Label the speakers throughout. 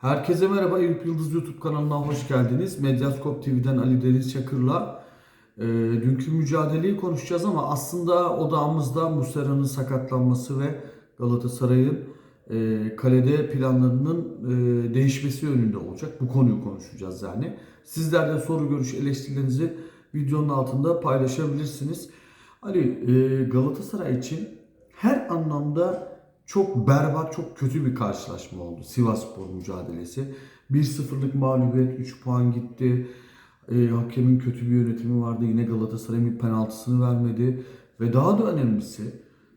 Speaker 1: Herkese merhaba Eyüp Yıldız YouTube kanalına hoş geldiniz. Medyaskop TV'den Ali Deniz Çakır'la e, dünkü mücadeleyi konuşacağız ama aslında odağımızda Muslera'nın sakatlanması ve Galatasaray'ın e, kalede planlarının e, değişmesi yönünde olacak. Bu konuyu konuşacağız yani. Sizler de soru görüş eleştirilerinizi videonun altında paylaşabilirsiniz. Ali e, Galatasaray için her anlamda çok berbat, çok kötü bir karşılaşma oldu. Sivasspor mücadelesi. 1-0'lık mağlubiyet, 3 puan gitti. E, hakemin kötü bir yönetimi vardı. Yine Galatasaray'ın bir penaltısını vermedi. Ve daha da önemlisi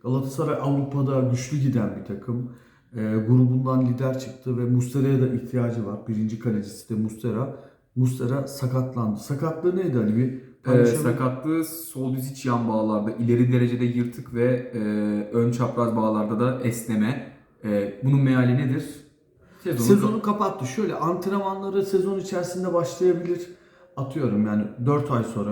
Speaker 1: Galatasaray Avrupa'da güçlü giden bir takım. E, grubundan lider çıktı ve Muslera'ya da ihtiyacı var. Birinci kalecisi de Muslera. Muslera sakatlandı. Sakatlığı neydi Ali bir Paylaşabilir
Speaker 2: sakatlığı sol düz iç yan bağlarda ileri derecede yırtık ve e, ön çapraz bağlarda da esneme. E, bunun meali nedir? Sezonu,
Speaker 1: Sezonu kapattı. Şöyle antrenmanları sezon içerisinde başlayabilir. Atıyorum yani 4 ay sonra,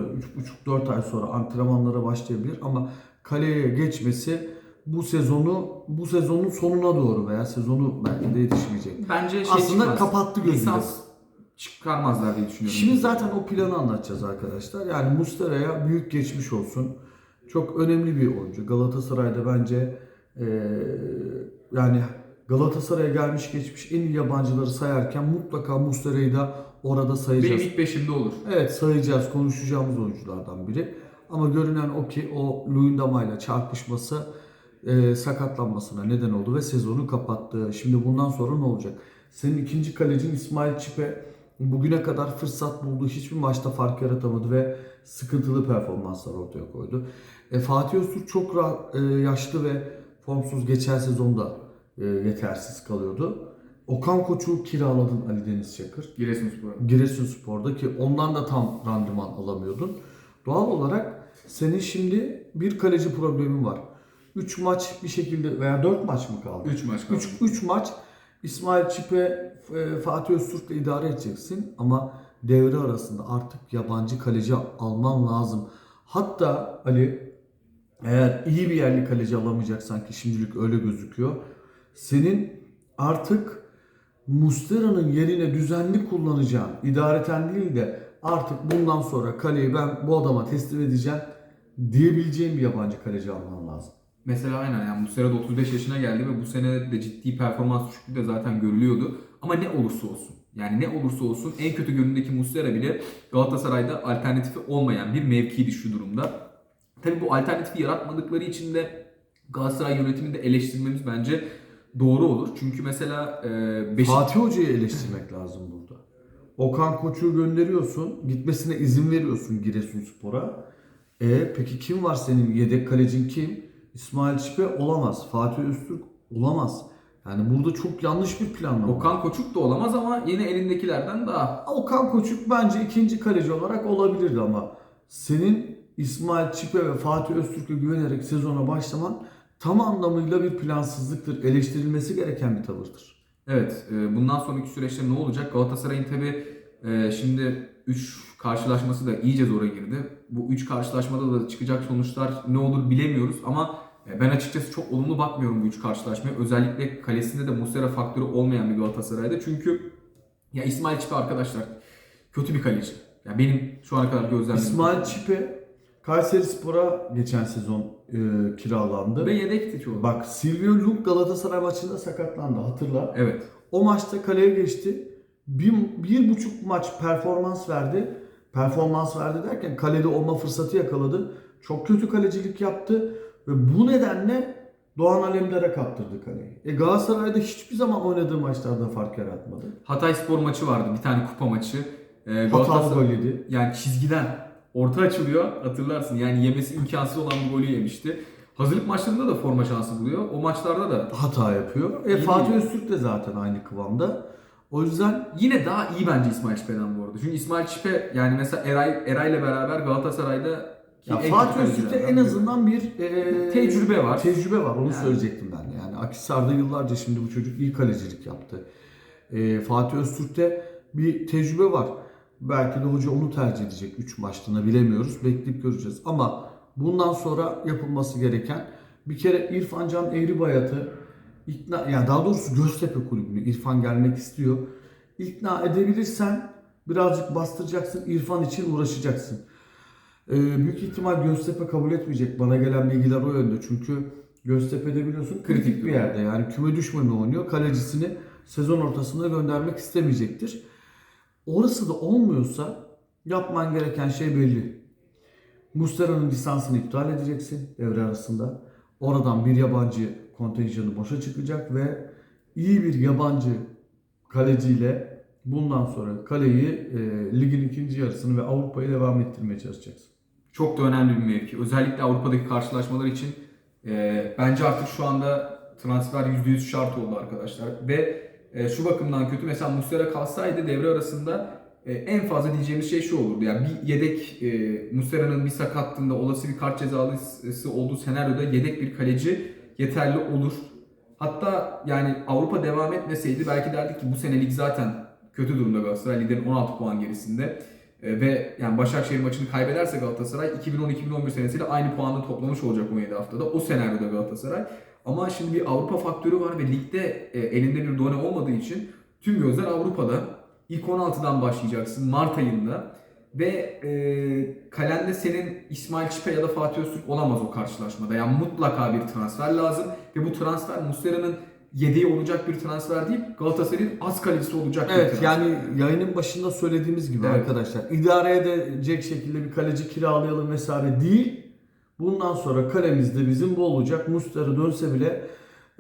Speaker 1: 3,5-4 ay sonra antrenmanlara başlayabilir ama kaleye geçmesi bu sezonu bu sezonun sonuna doğru veya sezonu belki de yetişmeyecek.
Speaker 2: Bence şey
Speaker 1: Aslında
Speaker 2: çıkmaz.
Speaker 1: kapattı gözünü.
Speaker 2: Lisans çıkarmazlar diye düşünüyorum.
Speaker 1: Şimdi zaten o planı anlatacağız arkadaşlar. Yani Muslera'ya büyük geçmiş olsun. Çok önemli bir oyuncu. Galatasaray'da bence eee, yani Galatasaray'a gelmiş geçmiş en iyi yabancıları sayarken mutlaka Muslera'yı da orada sayacağız.
Speaker 2: Benim ilk beşimde olur.
Speaker 1: Evet sayacağız, konuşacağımız oyunculardan biri. Ama görünen o ki o Luyendama ile çarpışması e, sakatlanmasına neden oldu ve sezonu kapattı. Şimdi bundan sonra ne olacak? Senin ikinci kalecin İsmail Çipe bugüne kadar fırsat bulduğu hiçbir maçta fark yaratamadı ve sıkıntılı performanslar ortaya koydu. E, Fatih Öztürk çok ra- e, yaşlı ve formsuz geçen sezonda e, yetersiz kalıyordu. Okan Koç'u kiraladın Ali Deniz Çakır.
Speaker 2: Giresunspor.
Speaker 1: Giresunspor'da ki ondan da tam randıman alamıyordun. Doğal olarak senin şimdi bir kaleci problemin var. 3 maç bir şekilde veya 4 maç mı kaldı?
Speaker 2: 3 maç kaldı.
Speaker 1: 3 3 maç İsmail Çipe, e, Fatih Öztürk'le idare edeceksin ama devre arasında artık yabancı kaleci alman lazım. Hatta Ali eğer iyi bir yerli kaleci alamayacaksan ki şimdilik öyle gözüküyor. Senin artık Mustera'nın yerine düzenli kullanacağın, idareten değil de artık bundan sonra kaleyi ben bu adama teslim edeceğim diyebileceğin bir yabancı kaleci alman lazım.
Speaker 2: Mesela aynen yani Muslera da 35 yaşına geldi ve bu sene de ciddi performans düşüklüğü de zaten görülüyordu. Ama ne olursa olsun yani ne olursa olsun en kötü görünümdeki Muslera bile Galatasaray'da alternatifi olmayan bir mevkiydi şu durumda. Tabi bu alternatifi yaratmadıkları için de Galatasaray yönetimini de eleştirmemiz bence doğru olur. Çünkü mesela e, Beşik...
Speaker 1: Fatih Hoca'yı eleştirmek lazım burada. Okan Koç'u gönderiyorsun, gitmesine izin veriyorsun Giresunspor'a. E peki kim var senin yedek kalecin kim? İsmail Çipe olamaz. Fatih Öztürk olamaz. Yani burada çok yanlış bir planlama.
Speaker 2: Okan Koçuk da olamaz ama yine elindekilerden daha.
Speaker 1: Okan Koçuk bence ikinci kaleci olarak olabilirdi ama senin İsmail Çipe ve Fatih Öztürk'e güvenerek sezona başlaman tam anlamıyla bir plansızlıktır. Eleştirilmesi gereken bir tavırdır.
Speaker 2: Evet, e, bundan sonraki süreçte ne olacak? Galatasaray'ın tabi şimdi 3 karşılaşması da iyice zora girdi. Bu 3 karşılaşmada da çıkacak sonuçlar ne olur bilemiyoruz ama e, ben açıkçası çok olumlu bakmıyorum bu 3 karşılaşmaya. Özellikle kalesinde de Muslera faktörü olmayan bir Galatasaray'da. Çünkü ya İsmail Çipe arkadaşlar kötü bir kaleci. Ya benim şu ana kadar gözlemlediğim.
Speaker 1: İsmail Çipe Kayseri Spor'a geçen sezon e, kiralandı.
Speaker 2: ve yedekti çoğu.
Speaker 1: Bak Silvio Lung Galatasaray maçında sakatlandı hatırla.
Speaker 2: Evet.
Speaker 1: O maçta kaleye geçti. Bir, bir buçuk maç performans verdi. Performans verdi derken kalede olma fırsatı yakaladı. Çok kötü kalecilik yaptı. Ve bu nedenle Doğan Alemdar'a kaptırdı kaleyi. E Galatasaray'da hiçbir zaman oynadığı maçlarda fark yaratmadı.
Speaker 2: Hatay Spor maçı vardı. Bir tane kupa maçı. E, Galatasaray-
Speaker 1: gol yedi.
Speaker 2: yani çizgiden orta açılıyor hatırlarsın. Yani yemesi imkansız olan bir golü yemişti. Hazırlık maçlarında da forma şansı buluyor. O maçlarda da
Speaker 1: Hata yapıyor. E Fatih. Öztürk de zaten aynı kıvamda. O yüzden
Speaker 2: yine daha iyi bence İsmail Çipe'den bu arada. Çünkü İsmail Çipe yani mesela Eray Eray'la beraber Galatasaray'da
Speaker 1: ya Fatih Öztürk'te en azından bir e,
Speaker 2: Tecrübe var.
Speaker 1: Tecrübe var. Onu
Speaker 2: Yani.
Speaker 1: söyleyecektim ben. Yani Akhisar'da yıllarca şimdi bu çocuk iyi kalecilik yaptı. E, Fatih Öztürk'te bir tecrübe var. Belki de hoca onu tercih edecek 3 maçlığına bilemiyoruz. Bekleyip göreceğiz. Ama bundan sonra yapılması gereken bir kere İrfan Can Eğribayat'ı ikna yani daha doğrusu Göztepe kulübünü İrfan gelmek istiyor. ikna edebilirsen birazcık bastıracaksın. İrfan için uğraşacaksın. Ee, büyük ihtimal Göztepe kabul etmeyecek. Bana gelen bilgiler o yönde. Çünkü Göztepe'de biliyorsun kritik bir yerde. Yani küme düşmeme oynuyor. Kalecisini sezon ortasında göndermek istemeyecektir. Orası da olmuyorsa yapman gereken şey belli. Muslera'nın lisansını iptal edeceksin devre arasında. Oradan bir yabancı kontenjanı boşa çıkacak ve iyi bir yabancı kaleciyle bundan sonra kaleyi e, ligin ikinci yarısını ve Avrupa'yı devam ettirmeye çalışacaksın.
Speaker 2: Çok da önemli bir mevki. Özellikle Avrupa'daki karşılaşmalar için e, bence artık şu anda transfer %100 şart oldu arkadaşlar. Ve e, şu bakımdan kötü. Mesela Muslera kalsaydı devre arasında e, en fazla diyeceğimiz şey şu olurdu. Yani bir yedek e, Muslera'nın bir sakatlığında olası bir kart cezalısı olduğu senaryoda yedek bir kaleci yeterli olur. Hatta yani Avrupa devam etmeseydi belki derdik ki bu sene lig zaten kötü durumda Galatasaray. Liderin 16 puan gerisinde. E, ve yani Başakşehir maçını kaybederse Galatasaray 2010-2011 senesiyle aynı puanı toplamış olacak 17 haftada. O senaryoda Galatasaray. Ama şimdi bir Avrupa faktörü var ve ligde e, elinde bir done olmadığı için tüm gözler Avrupa'da. İlk 16'dan başlayacaksın Mart ayında. Ve e, kalende senin İsmail Çipe ya da Fatih Öztürk olamaz o karşılaşmada. Yani mutlaka bir transfer lazım. Ve bu transfer Muslera'nın yedeği olacak bir transfer değil. Galatasaray'ın az kalecisi olacak bir
Speaker 1: Evet
Speaker 2: transfer.
Speaker 1: yani yayının başında söylediğimiz gibi
Speaker 2: Evet.
Speaker 1: arkadaşlar idare edecek şekilde bir kaleci kiralayalım vesaire değil. Bundan sonra kalemizde bizim bu olacak. Mustera dönse bile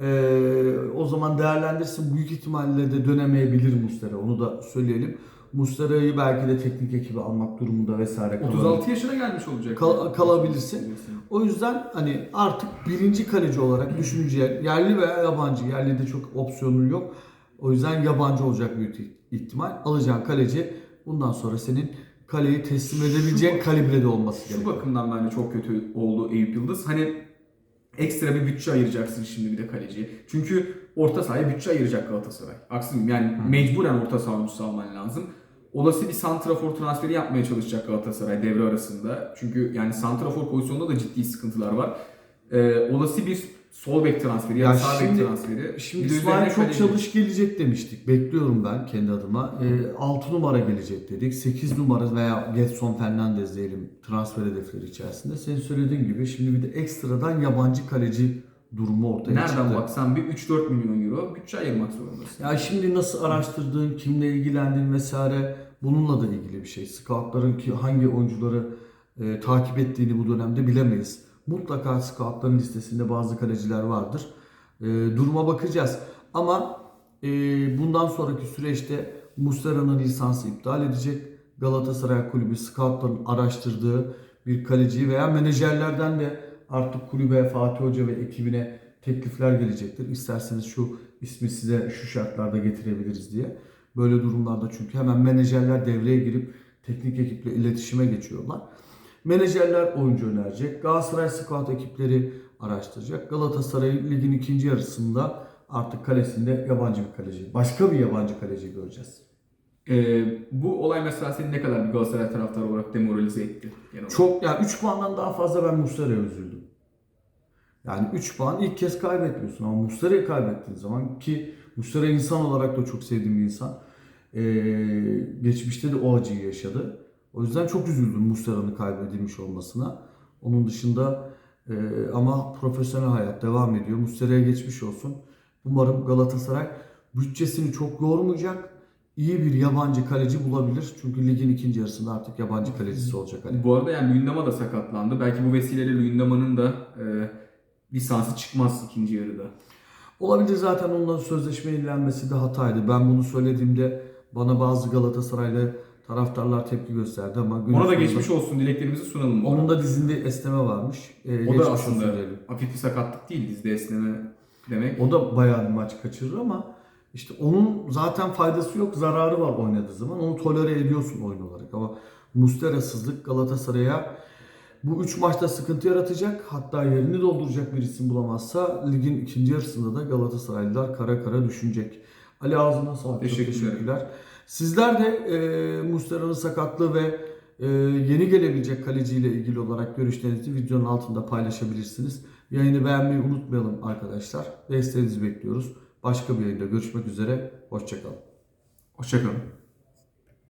Speaker 1: eee, o zaman değerlendirsin. Büyük ihtimalle de dönemeyebilir Mustera. Onu da söyleyelim. Mustera'yı belki de teknik ekibi almak durumunda vesaire kalabilir.
Speaker 2: 36 yaşına gelmiş olacak.
Speaker 1: Kal- kalabilirsin. O yüzden hani artık birinci kaleci olarak düşüneceğin yerli veya yabancı. Yerli de çok opsiyonun yok. O yüzden yabancı olacak büyük ihtimal. Alacağın kaleci bundan sonra senin kaleyi teslim edebileceğin kalibrede olması
Speaker 2: Şu
Speaker 1: gerekiyor.
Speaker 2: bakımdan bence çok kötü oldu Eyüp Yıldız. Hani ekstra bir bütçe ayıracaksın şimdi bir de kaleciye. Çünkü orta sahaya bütçe ayıracak Galatasaray. Aksine yani mecburen orta saha oyuncusu alman lazım. Olası bir santrafor transferi yapmaya çalışacak Galatasaray devre arasında. Çünkü yani santrafor pozisyonunda da ciddi sıkıntılar var. Ee, olası bir sol bek transferi ya, da
Speaker 1: Ya
Speaker 2: sağ bek transferi.
Speaker 1: Şimdi İsmail çok
Speaker 2: kaleci.
Speaker 1: çalış gelecek demiştik. Bekliyorum ben kendi adıma. E, 6 numara gelecek dedik. 8 numara veya Getson Fernandez diyelim transfer hedefleri içerisinde. Senin söylediğin gibi şimdi bir de ekstradan yabancı kaleci durumu ortaya
Speaker 2: Nereden
Speaker 1: çıktı.
Speaker 2: baksan bir 3-4 milyon euro bütçe ayırmak zorundasın.
Speaker 1: Ya şimdi nasıl araştırdığın, kimle ilgilendin vesaire bununla da ilgili bir şey. Scoutların ki hangi oyuncuları e, takip ettiğini bu dönemde bilemeyiz. Mutlaka scoutların listesinde bazı kaleciler vardır. E, duruma bakacağız. Ama e, bundan sonraki süreçte Muslera'nın lisansı iptal edecek. Galatasaray Kulübü scoutların araştırdığı bir kaleciyi veya menajerlerden de artık kulübe, Fatih Hoca ve ekibine teklifler gelecektir. İsterseniz şu ismi size şu şartlarda getirebiliriz diye. Böyle durumlarda çünkü hemen menajerler devreye girip teknik ekiple iletişime geçiyorlar. Menajerler oyuncu önerecek. Galatasaray scout ekipleri araştıracak. Galatasaray ligin ikinci yarısında artık kalesinde yabancı bir kaleci, başka bir yabancı kaleci göreceğiz.
Speaker 2: Ee, bu olay mesela seni ne kadar bir Galatasaray taraftarı olarak demoralize etti? olarak?
Speaker 1: Çok yani 3 puandan daha fazla ben Muslera'ya üzüldüm. Yani 3 puan ilk kez kaybetmiyorsun ama Muslera'yı kaybettiğin zaman ki Muslera insan olarak da çok sevdiğim bir insan. Ee, geçmişte de o acıyı yaşadı. O yüzden çok üzüldüm Muslera'nın kaybedilmiş olmasına. Onun dışında e, ama profesyonel hayat devam ediyor. Muslera'ya geçmiş olsun. Umarım Galatasaray bütçesini çok yormayacak. iyi bir yabancı kaleci bulabilir. Çünkü ligin ikinci yarısında artık yabancı kalecisi olacak. Hani.
Speaker 2: Bu arada yani Luyendama da sakatlandı. Belki bu vesileyle Luyendama'nın da e, lisansı çıkmaz ikinci yarıda.
Speaker 1: Olabilir zaten onların sözleşme yenilenmesi de hataydı. Ben bunu söylediğimde bana bazı Galatasaraylı taraftarlar tepki gösterdi ama günün
Speaker 2: Ona da geçmiş olsun dileklerimizi sunalım.
Speaker 1: Onun da dizinde esneme varmış. Ee,
Speaker 2: o da aslında hafif bir sakatlık değil dizde esneme demek.
Speaker 1: O da bayağı bir maç kaçırır ama işte onun zaten faydası yok, zararı var oynadığı zaman. Onu tolere ediyorsun oyun olarak ama Mustera'sızlık Galatasaray'a bu üç maçta sıkıntı yaratacak. Hatta yerini dolduracak bir isim bulamazsa ligin ikinci yarısında da Galatasaraylılar kara kara düşünecek. Ali ağzına sağlık. Çok Teşekkürler. Sizler de e, Mustera'nın sakatlığı ve e, yeni gelebilecek kaleciyle ilgili olarak görüşlerinizi videonun altında paylaşabilirsiniz. Yayını beğenmeyi unutmayalım arkadaşlar. Desteğinizi bekliyoruz. Başka bir yayında görüşmek üzere. Hoşçakalın.
Speaker 2: Hoşçakalın.